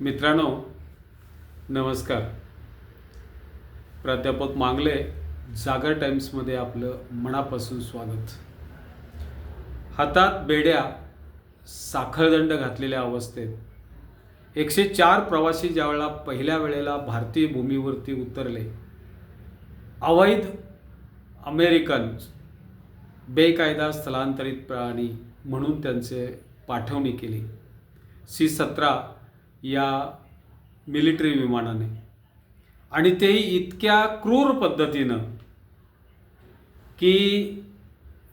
मित्रांनो नमस्कार. प्राध्यापक मांगले जागर टाइम्समध्ये आपलं मनापासून स्वागत. हातात बेड्या साखळदंड घातलेल्या अवस्थेत. एकशे चार प्रवासी ज्यावेळेला पहिल्या वेळेला भारतीय भूमीवरती उतरले अवैध अमेरिकन बेकायदा स्थलांतरित प्राणी म्हणून त्यांचे पाठवणी केली. सी सतरा या मिलिटरी विमानाने. आणि तेही इतक्या क्रूर पद्धतीनं की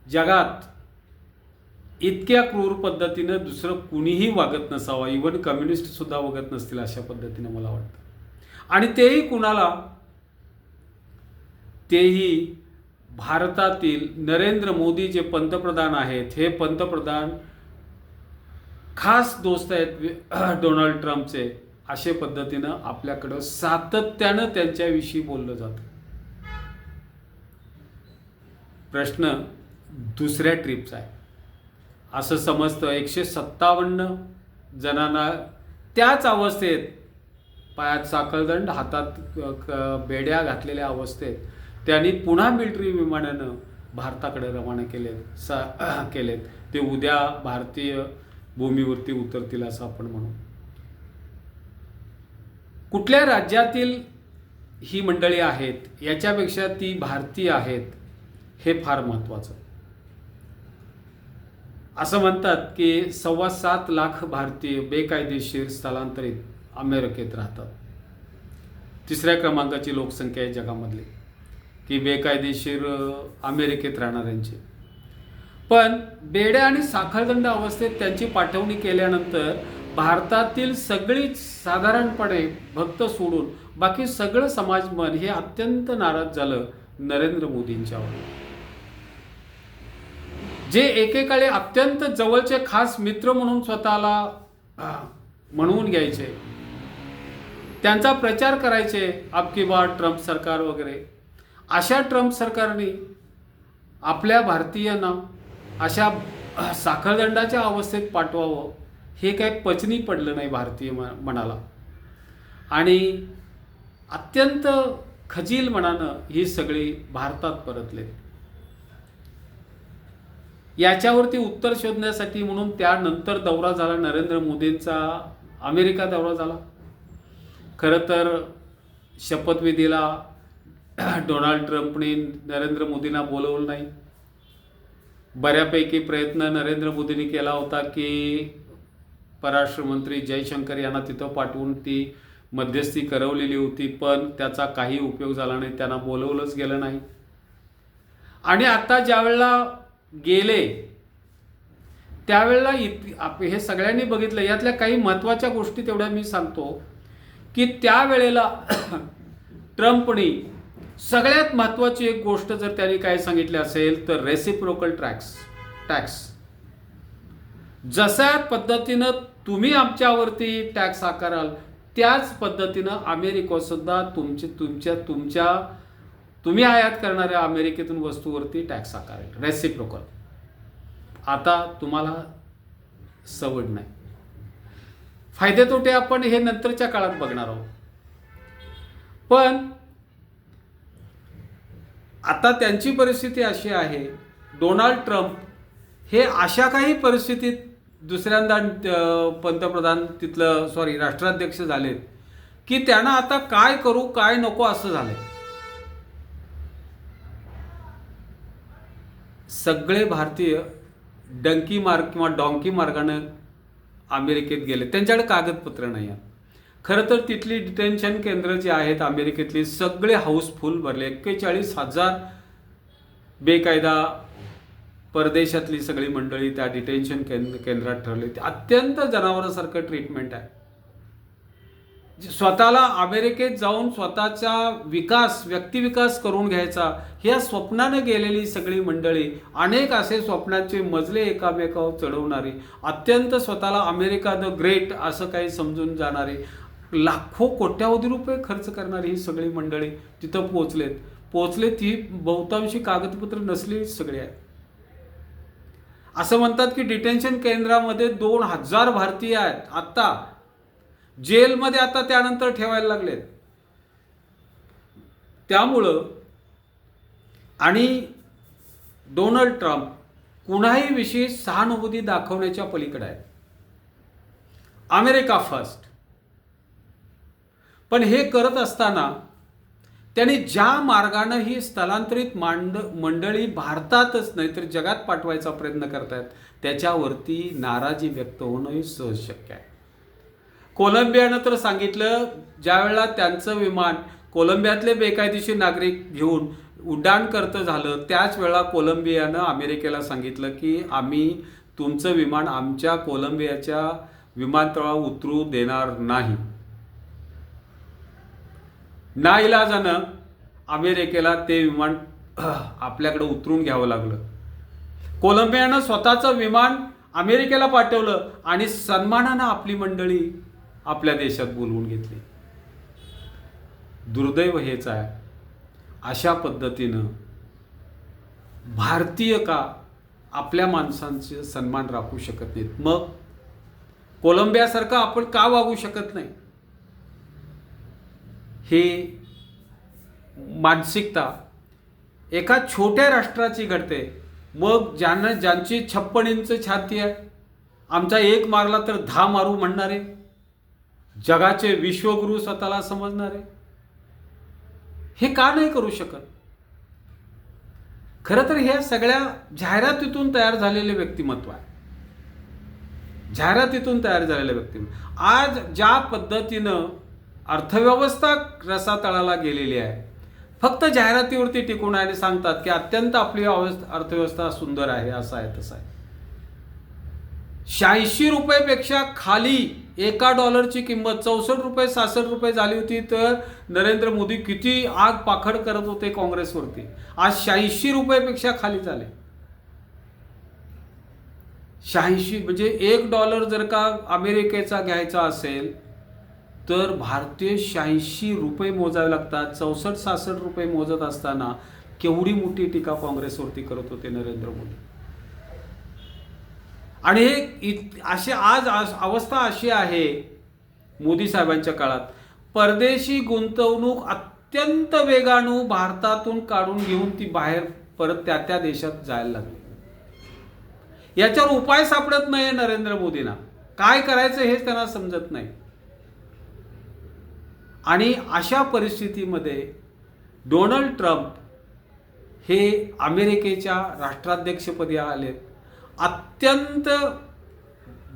जगात इतक्या क्रूर पद्धतीनं दुसरं कुणीही वागत नसावा. इवन कम्युनिस्टसुद्धा वागत नसतील अशा पद्धतीनं मला वाटतं. आणि तेही कुणाला? तेही भारतातील नरेंद्र मोदी जे पंतप्रधान आहेत हे पंतप्रधान खास दोस्त आहेत डोनाल्ड ट्रम्पचे. अशा पद्धतीनं आपल्याकडं सातत्यानं त्यांच्याविषयी बोललं जातं. प्रश्न दुसऱ्या ट्रिपचा आहे. असं समजतं एकशे सत्तावन्न जणांना त्याच अवस्थेत पायात साखळदंड हातात बेड्या घातलेल्या अवस्थेत त्यांनी पुन्हा मिलिटरी विमानानं भारताकडे रवाना केलेत सा केलेत. ते उद्या भारतीय भूमीवरती उतरतील असं आपण म्हणू. कुठल्या राज्यातील ही मंडळी आहेत याच्यापेक्षा ती भारतीय आहेत हे फार महत्त्वाचं. असं म्हणतात की सव्वा सात लाख भारतीय बेकायदेशीर स्थलांतरित अमेरिकेत राहतात. तिसऱ्या क्रमांकाची लोकसंख्या आहे जगामधली की बेकायदेशीर अमेरिकेत राहणाऱ्यांची. पण बेड्या आणि साखळदंड अवस्थेत त्यांची पाठवणी केल्यानंतर भारतातील सगळीच साधारणपणे भक्त सोडून बाकी सगळं समाजमन हे अत्यंत नाराज झालं नरेंद्र मोदींच्यावर जे एकेकाळी अत्यंत जवळचे खास मित्र म्हणून स्वतःला म्हणवून घ्यायचे त्यांचा प्रचार करायचे अब की बार ट्रम्प सरकार वगैरे अशा ट्रम्प सरकारने आपल्या भारतीयांना अशा साखळदंडाच्या अवस्थेत पाठवावं हे काही पचनी पडलं नाही भारतीय मनाला. आणि अत्यंत खजील मनानं ही सगळी भारतात परतले याच्यावरती उत्तर शोधण्यासाठी म्हणून त्यानंतर दौरा झाला नरेंद्र मोदींचा अमेरिका दौरा झाला. खरं तर शपथविधीला डोनाल्ड ट्रम्पने नरेंद्र मोदींना बोलवलं नाही. बऱ्यापैकी प्रयत्न नरेंद्र मोदींनी केला होता की परराष्ट्र मंत्री जयशंकर यांना तिथं पाठवून ती मध्यस्थी करवलेली होती पण त्याचा काही उपयोग झाला नाही त्यांना बोलवलंच गेलं नाही. आणि आता ज्यावेळेला गेले त्यावेळेला इत आप हे सगळ्यांनी बघितलं यातल्या काही महत्त्वाच्या गोष्टी तेवढ्या मी सांगतो की त्यावेळेला ट्रम्पनी सगळ्यात महत्त्वाची एक गोष्ट जर त्यांनी काय सांगितली असेल तर रेसिप्रोकल टॅक्स टॅक्स जशा पद्धतीनं तुम्ही आमच्यावरती टॅक्स आकाराल त्याच पद्धतीनं अमेरिका सुद्धा तुमचे तुमच्या तुमच्या तुम्ही आयात करणाऱ्या अमेरिकेतून वस्तूवरती टॅक्स आकारेल रेसिप्रोकल आता तुम्हाला सवड नाही. फायदे तोटे आपण हे नंतरच्या काळात बघणार आहोत. पण आता त्यांची परिस्थिती अशी आहे डोनाल्ड ट्रम्प हे अशा काही परिस्थितीत दुसऱ्यांदा पंतप्रधान तिथलं सॉरी राष्ट्राध्यक्ष झालेत की त्यांना आता काय करू काय नको असं झालं सगळे भारतीय डंकी मार्ग किंवा डॉंकी मार्गानं अमेरिकेत गेले. त्यांच्याकडे कागदपत्र नाही आहेत खरं तर तिथली डिटेन्शन केंद्र जी आहेत अमेरिकेतली सगळे हाऊसफुल भरले. एक्केचाळीस हजार बेकायदा परदेशातली सगळी मंडळी त्या डिटेन्शन केंद्र केंद्रात ठरली. ते अत्यंत जनावरासारखं ट्रीटमेंट आहे. स्वतःला अमेरिकेत जाऊन स्वतःचा विकास व्यक्तिविकास करून घ्यायचा ह्या स्वप्नानं गेलेली सगळी मंडळी अनेक असे स्वप्नांचे मजले एकामेकावर चढवणारी अत्यंत स्वतःला अमेरिका द ग्रेट असं काही समजून जाणारी लाखो कोट्यावधी रुपये खर्च करणारी ही सगळी मंडळी तिथं पोहोचलेत. पोहोचलेत ही बहुतांशी कागदपत्र नसली सगळी आहेत. असं म्हणतात की डिटेन्शन केंद्रामध्ये दोन हजार भारतीय आहेत. आत्ता जेलमध्ये आता त्यानंतर ठेवायला लागलेत. त्यामुळं आणि डोनाल्ड ट्रम्प कुणाही विषयी सहानुभूती दाखवण्याच्या पलीकडे आहेत. अमेरिका फर्स्ट पण हे करत असताना त्यांनी ज्या मार्गानं ही स्थलांतरित मांड मंडळी भारतातच नाही तर जगात पाठवायचा प्रयत्न करतायत त्याच्यावरती नाराजी व्यक्त होणंही सहज शक्य आहे. कोलंबियानं तर सांगितलं ज्यावेळेला त्यांचं विमान कोलंबियातले बेकायदेशीर नागरिक घेऊन उड्डाण करतं झालं त्याच वेळा कोलंबियानं अमेरिकेला सांगितलं की आम्ही तुमचं विमान आमच्या कोलंबियाच्या विमानतळावर उतरू देणार नाही. नाईलाजानं अमेरिकेला ते विमान आपल्याकडे उतरून घ्यावं लागलं. कोलंबियानं स्वतःचं विमान अमेरिकेला पाठवलं आणि सन्मानानं आपली मंडळी आपल्या देशात बोलवून घेतली. दुर्दैव हेच आहे. अशा पद्धतीनं भारतीय का आपल्या माणसांचे सन्मान राखू शकत नाहीत? मग कोलंबियासारखं आपण का वागू शकत नाही? हे मानसिकता एका छोट्या राष्ट्राची घडते. मग ज्यांना ज्यांची छप्पन इंच छाती आहे आमचा एक मारला तर दहा मारू म्हणणारे जगाचे विश्वगुरु स्वतःला समजणारे. हे का नाही करू शकत? खरं तर ह्या सगळ्या जाहिरातीतून तयार झालेले व्यक्तिमत्व आहे. जाहिरातीतून तयार झालेले व्यक्तिमत्व. आज ज्या पद्धतीनं अर्थव्यवस्था रसातळाला गेलेली आहे. फक्त जाहिरातीवरती टिकून आणि सांगतात की अत्यंत आपली अवस्था अर्थव्यवस्था सुंदर आहे असं आहे तसं आहे. शहाऐंशी रुपयेपेक्षा खाली एका डॉलरची किंमत चौसष्ट रुपये सहासष्ट रुपये झाली होती तर नरेंद्र मोदी किती आग पाखड करत होते काँग्रेसवरती. आज शहाऐंशी रुपयेपेक्षा खाली झाले. शहाऐंशी म्हणजे एक डॉलर जर का अमेरिकेचा घ्यायचा असेल तर भारतीय शहाऐंशी रुपये मोजावे लागतात चौसष्ट सहासष्ट रुपये मोजत असताना केवढी मोठी टीका काँग्रेसवरती करत होते नरेंद्र मोदी? आणि हे इत अशी आज आज अवस्था अशी आहे मोदी साहेबांच्या काळात. परदेशी गुंतवणूक अत्यंत वेगानं भारतातून काढून घेऊन ती बाहेर परत त्या त्या देशात जायला लागली. याच्यावर उपाय सापडत नाही नरेंद्र मोदींना. काय करायचं हेच त्यांना समजत नाही. आणि अशा परिस्थितीमध्ये डोनाल्ड ट्रम्प हे अमेरिकेच्या राष्ट्राध्यक्षपदी आले. अत्यंत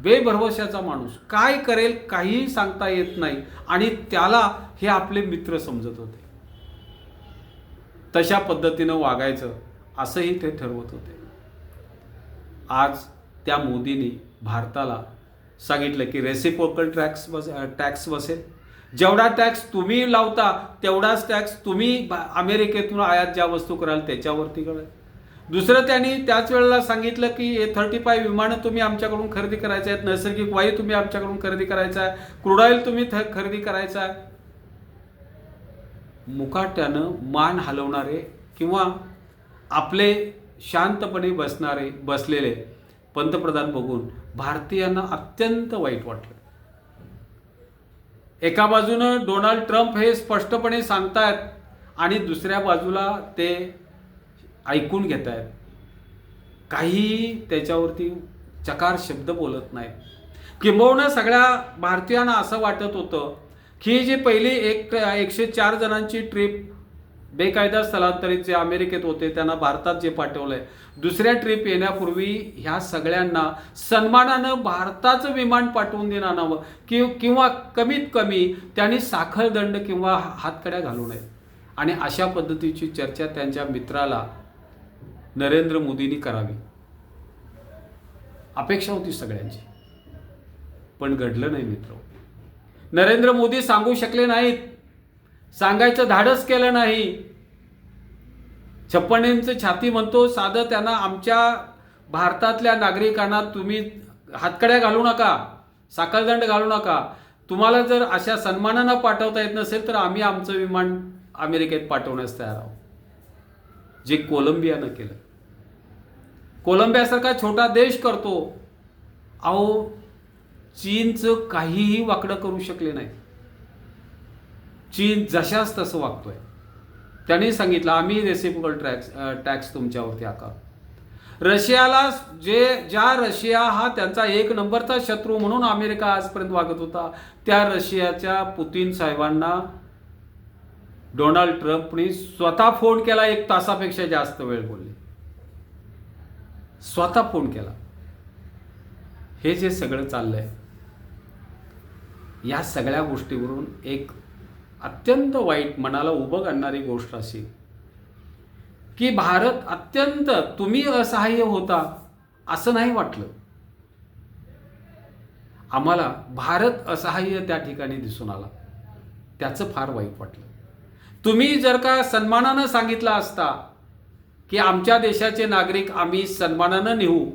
बेभरवशाचा माणूस. काय करेल काहीही सांगता येत नाही आणि त्याला हे आपले मित्र समजत होते. तशा पद्धतीनं वागायचं असंही ते ठरवत होते. आज त्या मोदींनी भारताला सांगितलं की रेसिपोकल टॅक्स बस टॅक्स बसेल. जेवढा टॅक्स तुम्ही लावता तेवढाच टॅक्स तुम्ही अमेरिकेतून आयात ज्या वस्तू कराल त्याच्यावरती कराल दुसरं त्यांनी त्याच वेळेला सांगितलं की ए थर्टी फाय विमानं तुम्ही आमच्याकडून खरेदी करायचे आहेत. नैसर्गिक वायू तुम्ही आमच्याकडून खरेदी करायचा आहे. क्रूड ऑइल तुम्ही थ- खरेदी करायचा आहे. मुकाट्यानं मान हलवणारे किंवा आपले शांतपणे बसणारे बसलेले पंतप्रधान बघून भारतीयांना अत्यंत वाईट वाटलं. एका बाजूनं डोनाल्ड ट्रम्प हे स्पष्टपणे सांगतायत आणि दुसऱ्या बाजूला ते ऐकून घेत आहेत काही त्याच्यावरती चकार शब्द बोलत नाहीत. किंबहुना सगळ्या भारतीयांना असं वाटत होतं की जे पहिली एक एकशे चार जणांची ट्रिप बेकायदा स्थलांतरित जे अमेरिकेत होते त्यांना भारतात जे पाठवलंय. दुसऱ्या ट्रिप येण्यापूर्वी ह्या सगळ्यांना सन्मानानं भारताचं विमान पाठवून देणं आणावं. कि किंवा कमीत कमी त्यांनी साखरदंड किंवा हातकड्या घालू नये. आणि अशा पद्धतीची चर्चा त्यांच्या मित्राला नरेंद्र मोदींनी करावी. अपेक्षा होती सगळ्यांची. पण घडलं नाही मित्र. नरेंद्र मोदी सांगू शकले नाहीत. सांगायचं धाडस केलं नाही. छप्पनेंचं छाती म्हणतो साधं त्यांना आमच्या भारतातल्या नागरिकांना तुम्ही हातकड्या घालू नका साखळदंड घालू नका. तुम्हाला जर अशा सन्मानानं पाठवता येत नसेल तर आम्ही आमचं विमान अमेरिकेत पाठवण्यास तयार आहोत. जे कोलंबियानं केलं. कोलंबियासारखा छोटा देश करतो. अहो चीनचं काहीही वाकडं करू शकले नाही. चीन जशाच तसं वागतोय. त्यांनी सांगितलं आम्ही रेसिपिकल टॅक्स टॅक्स तुमच्यावरती आकार रशियाला जे ज्या रशिया हा त्यांचा एक नंबरचा शत्रू म्हणून अमेरिका आजपर्यंत वागत होता त्या रशियाच्या पुतीन साहेबांना डोनाल्ड ट्रम्पनी स्वतः फोन केला एक तासापेक्षा जास्त वेळ बोलले. स्वतः फोन केला. हे जे सगळं चाललंय या सगळ्या गोष्टीवरून एक अत्यंत वाईट मनाला उभं करणारी गोष्ट अशी. की भारत अत्यंत तुम्ही असहाय्य होता असं नाही वाटलं. आम्हाला भारत असहाय्य त्या ठिकाणी दिसून आला. त्याचं फार वाईट वाटलं. तुम्ही जर का सन्मानानं सांगितलं असता की आमच्या देशाचे नागरिक आम्ही सन्मानानं नेऊ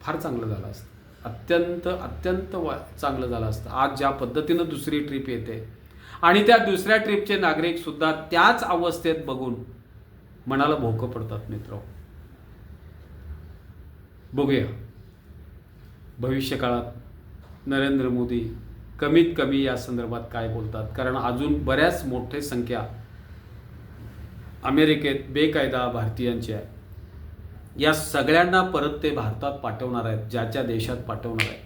फार चांगलं झालं असतं. अत्यंत अत्यंत वा चांगलं झालं असतं. आज ज्या पद्धतीनं दुसरी ट्रिप येते आणि त्या दुसऱ्या ट्रिपचे नागरिक सुद्धा त्याच अवस्थेत बघून मनाला भोकं पडतात मित्र. बघूया. भविष्यकाळात नरेंद्र मोदी कमीत कमी या संदर्भात काय बोलतात? कारण अजून बऱ्याच मोठे संख्या अमेरिकेत बेकायदा भारतीयांची आहे. या सगळ्यांना परत ते भारतात पाठवणार आहेत ज्याच्या देशात पाठवणार आहेत.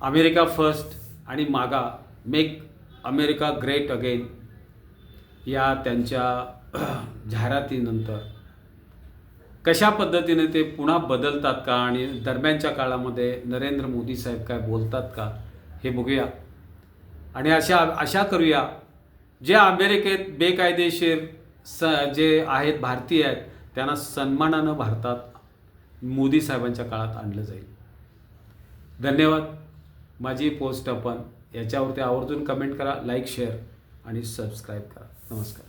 अमेरिका फर्स्ट आणि मागा मेक अमेरिका ग्रेट अगेन या त्यांच्या जाहिरातीनंतर. कशा पद्धतीने ते पुन्हा बदलतात का आणि दरम्यानच्या काळामध्ये नरेंद्र मोदी साहेब काय बोलतात का हे बघूया. आणि अशा अशा करूया. जे अमेरिकेत बेकायदेशीर स जे आहेत भारतीय आहेत त्यांना सन्मानानं भारतात मोदी साहेबांच्या काळात आणलं जाईल. धन्यवाद. माझी पोस्ट आपण याच्यावरती आवर्जून कमेंट करा लाईक शेअर आणि सबस्क्राईब करा. नमस्कार.